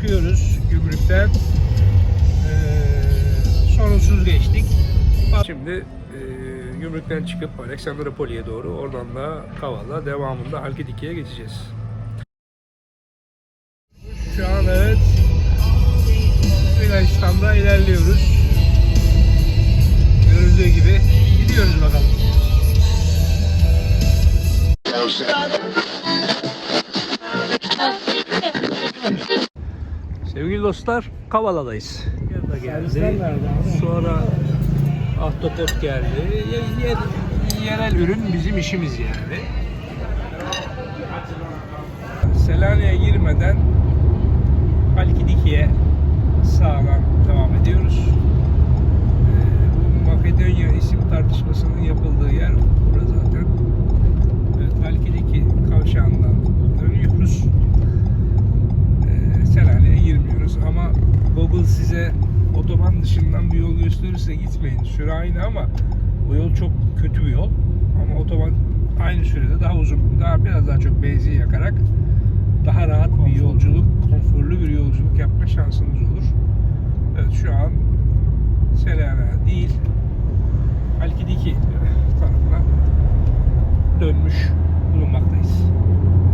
çıkıyoruz gümrükten. Ee, sorunsuz geçtik. Şimdi e, gümrükten çıkıp Aleksandropoli'ye doğru oradan da Kavala devamında Halkidiki'ye geçeceğiz. Şu an evet Yunanistan'da ilerliyoruz. Görüldüğü gibi gidiyoruz bakalım. Sevgili dostlar, Kavala'dayız. Yanına geldi. Sonra ahtapot geldi. Ye- ye- yerel ürün bizim işimiz yani. Selanik'e girmeden Halkidiki'ye Google size otoban dışından bir yol gösterirse gitmeyin. Süre aynı ama o yol çok kötü bir yol. Ama otoban aynı sürede daha uzun, daha biraz daha çok benzin yakarak daha rahat bir yolculuk, konforlu bir yolculuk yapma şansınız olur. Evet şu an Selanik değil, Halkidiki tarafına dönmüş